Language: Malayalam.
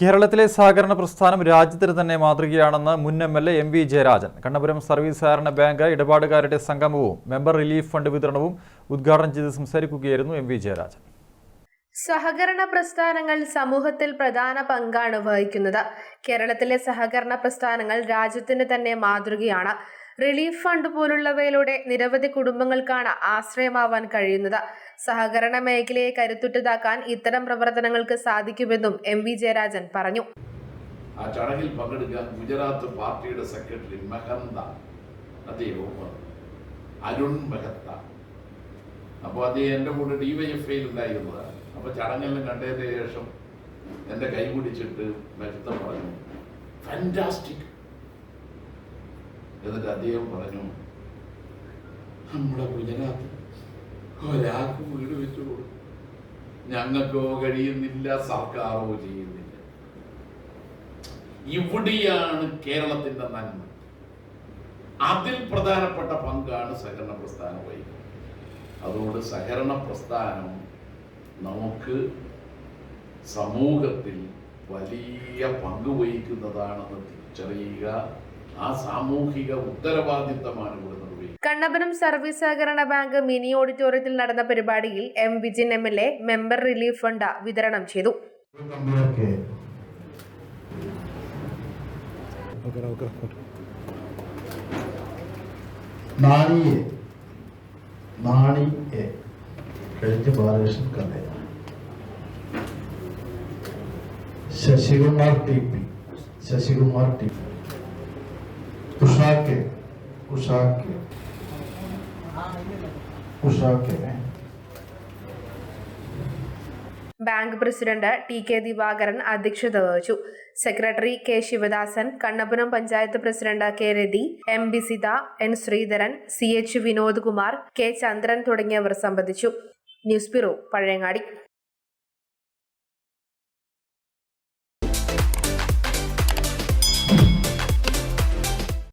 കേരളത്തിലെ സഹകരണ പ്രസ്ഥാനം രാജ്യത്തിന് തന്നെ മാതൃകയാണെന്ന് മുൻ M L A M V Jayarajan Kannapuram service സഹകരണ ബാങ്ക് ഇടപാടുകാരുടെ സംഗമവും മെമ്പർ റിലീഫ് ഫണ്ട് വിതരണവും ഉദ്ഘാടനം ചെയ്ത് സംസാരിക്കുകയായിരുന്നു എം വി ജയരാജൻ. സഹകരണ പ്രസ്ഥാനങ്ങൾ സമൂഹത്തിൽ പ്രധാന പങ്കാണ് വഹിക്കുന്നത്. കേരളത്തിലെ സഹകരണ പ്രസ്ഥാനങ്ങൾ രാജ്യത്തിന് തന്നെ മാതൃകയാണ്. റിലീഫ് ഫണ്ട് പോലുള്ളവയിലൂടെ നിരവധി കുടുംബങ്ങൾക്കാണ് ആശ്രയമാവാൻ കഴിയുന്നത്. സഹകരണ മേഖലയെ കരുത്തുറ്റതാക്കാൻ ഇത്തരം പ്രവർത്തനങ്ങൾക്ക് സാധിക്കുമെന്നും എം വി ജയരാജൻ പറഞ്ഞു. ആ ചടങ്ങിൽ പങ്കെടുക്കാൻ ഗുജറാത്ത് പാർട്ടിയുടെ സെക്രട്ടറി മെഹന്ത അദ്ദേഹവും അരുൺ മെഹത്ത അപ്പോൾ അദ്ദേഹം എന്റെ കൂടെ ഡി വൈ എഫ് ഐയിൽ ഉണ്ടായിരുന്നതാണ് അപ്പോൾ ചടങ്ങെല്ലാം കണ്ടതിന് ശേഷം എന്റെ കൈ പിടിച്ചിട്ട് മെഹത്ത പറഞ്ഞു. ഫാന്റാസ്റ്റിക് എന്നിട്ട് അദ്ദേഹം പറഞ്ഞു നമ്മുടെ ഗുജറാത്ത് ഒരാൾക്ക് വീട് വെച്ചു കൊടുക്കും ഞങ്ങൾക്കോ കഴിയുന്നില്ല സർക്കാരോ ചെയ്യുന്നില്ല. ഇവിടെയാണ് കേരളത്തിന്റെ നന്മ. അതിൽ പ്രധാനപ്പെട്ട പങ്കാണ് സഹകരണ പ്രസ്ഥാനം വഹിക്കുന്നത്. അതുകൊണ്ട് സഹകരണ പ്രസ്ഥാനം നമുക്ക് സമൂഹത്തിൽ വലിയ പങ്ക് വഹിക്കുന്നതാണെന്ന് തിരിച്ചറിയുക ആ സാമൂഹിക ഉത്തരവാദിത്തമാണ് ഇവിടെ കണ്ണപുരം സർവീസ് സഹകരണ ബാങ്ക് മിനി ഓഡിറ്റോറിയത്തിൽ നടന്ന പരിപാടിയിൽ M Vijin M L A member relief fund വിതരണം ചെയ്തു. തമ്മിലൊക്കെ നാണിയെ. നാണിയെ കഴിഞ്ഞ ബാലകൃഷ്ണൻ കഥ Sasikumar T P. Sasikumar T P. ഉഷാക്കെ ഉഷാക്കെ ഉഷാക്കെ bank president T K Divakaran അധ്യക്ഷത വഹിച്ചു. Secretary K Sivadasan Kannapuram panchayat president K Rathi M B Sitha N Sreedharan C H Vinod Kumar K Chandran തുടങ്ങിയവർ സംബന്ധിച്ചു. News bureau Pazhayangadi.